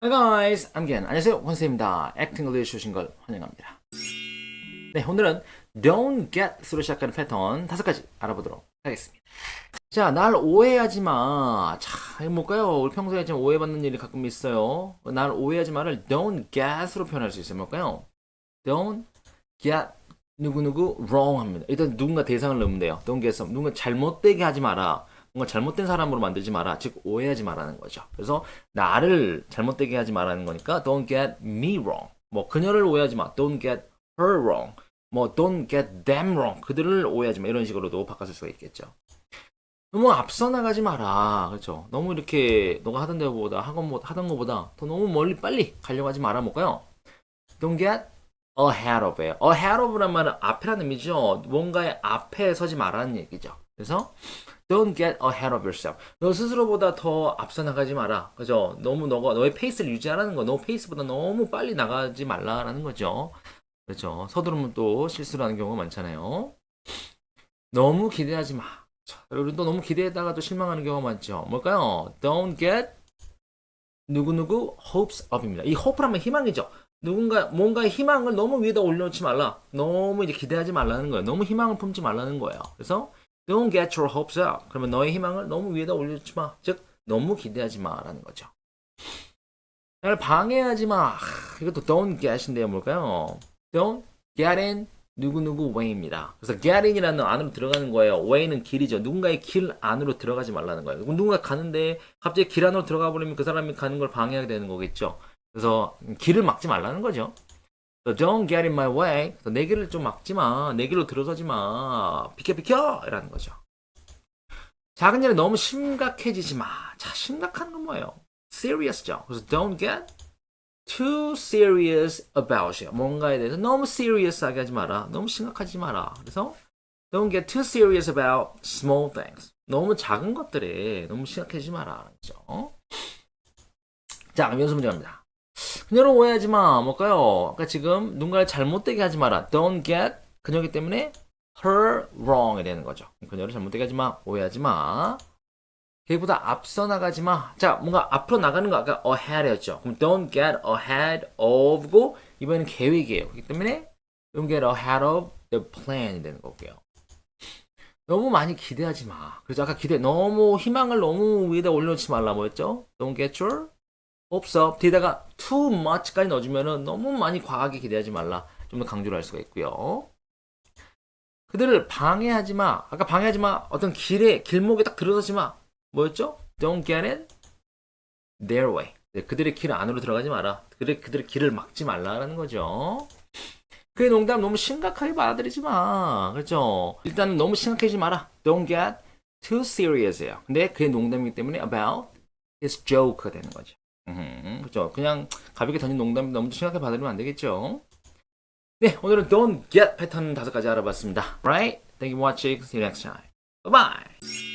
Hi guys, I'm Gen. 안녕하세요, 원세입니다. Acting English 오신 걸 환영합니다. 네, 오늘은 don't get으로 시작하는 패턴 다섯 가지 알아보도록 하겠습니다. 자, 날 오해하지 마. 자, 이거 뭘까요? 우리 평소에 좀 오해받는 일이 가끔 있어요. 날 오해하지 마를 don't get으로 표현할 수 있어요. 뭘까요? don't get 누구누구 wrong 합니다. 일단 누군가 대상을 넣으면 돼요. don't get some. 누군가 잘못되게 하지 마라. 뭔가 잘못된 사람으로 만들지 마라. 즉 오해하지 마라는 거죠. 그래서 나를 잘못되게 하지 마라는 거니까 don't get me wrong. 뭐 그녀를 오해하지 마. don't get her wrong. 뭐 don't get them wrong. 그들을 오해하지 마. 이런 식으로도 쓸 수가 있겠죠. 너무 앞서 나가지 마라. 그렇죠? 너무 이렇게 너가 하던 데보다 하건 뭐 하던 거보다 더 너무 멀리 빨리 가려고 하지 마라. 뭘까요? Don't get ahead of에 ahead of란 말은 앞이라는 의미죠. 뭔가의 앞에 서지 말라는 얘기죠. 그래서 Don't get ahead of yourself. 너 스스로보다 더 앞서 나가지 마라. 그죠? 너무 너가 너의 페이스를 유지하라는 거. 너 페이스보다 너무 빨리 나가지 말라라는 거죠. 그렇죠. 서두르면 또 실수를 하는 경우가 많잖아요. 너무 기대하지 마. 자, 여러분 또 너무 기대했다가 또 실망하는 경우가 많죠. 뭘까요? Don't get 누구누구 hopes up입니다. 이 hope라면 희망이죠. 누군가 뭔가의 희망을 너무 위에다 올려놓지 말라. 너무 이제 기대하지 말라는 거예요. 너무 희망을 품지 말라는 거예요. 그래서 Don't get your hopes up. 그러면 너의 희망을 너무 위에다 올려놓지 마. 즉 너무 기대하지 마라는 거죠. 나를 방해하지 마. 하, 이것도 don't get인데요. 뭘까요? Don't get in 누구누구 way입니다. 그래서 get in이라는 안으로 들어가는 거예요. way는 길이죠. 누군가의 길 안으로 들어가지 말라는 거예요. 누군가 가는데 갑자기 길 안으로 들어가 버리면 그 사람이 가는 걸 방해하게 되는 거겠죠. 그래서 길을 막지 말라는 거죠. So don't get in my way. 내 길을 좀 막지 마. 내 길로 들어서지 마. 비켜 비켜! 이라는 거죠. 작은 일에 너무 심각해지지 마. 자, 심각한 건 뭐예요? serious죠. 그래서 don't get too serious about it. 뭔가에 대해서 너무 serious하게 하지 마라. 너무 심각하지 마라. 그래서 don't get too serious about small things. 너무 작은 것들에 너무 심각해지지 마라. 그죠? 자, 연습 문제 갑니다. 그녀를 오해하지 마. 뭘까요? 그러니까 지금 누군가를 잘못되게 하지 마라. Don't get 그녀기 때문에 her wrong이 되는 거죠. 그녀를 잘못되게 하지 마. 오해하지 마. 걔보다 앞서 나가지 마. 자, 뭔가 앞으로 나가는 거 아까 ahead이었죠. 그럼 don't get ahead of고 이번에는 계획이에요. 그렇기 때문에 don't get ahead of the plan이 되는 거고요. 너무 많이 기대하지 마. 그래서 아까 기대 너무 희망을 너무 위에다 올려놓지 말라 뭐였죠? Don't get your up. 뒤에다가 too much까지 넣어주면은 너무 많이 과하게 기대하지 말라. 좀 더 강조를 할 수가 있고요. 그들을 방해하지 마. 아까 방해하지 마. 어떤 길에 길목에 딱 들어서지 마. 뭐였죠? Don't get in their way. 네, 그들의 길 안으로 들어가지 마라. 그들의 그들의 길을 막지 말라라는 거죠. 그의 농담 너무 심각하게 받아들이지 마. 그렇죠? 일단 너무 심각해지지 마라. Don't get too serious요. 근데 그의 농담이기 때문에 about his joke가 되는 거죠. 음, 그렇죠. 그냥 가볍게 던진 농담이 너무 심각하게 받아들이면 안 되겠죠. 네, 오늘은 don't get 패턴 다섯 가지 알아봤습니다. Right? Thank you for watching. See you next time. Bye bye.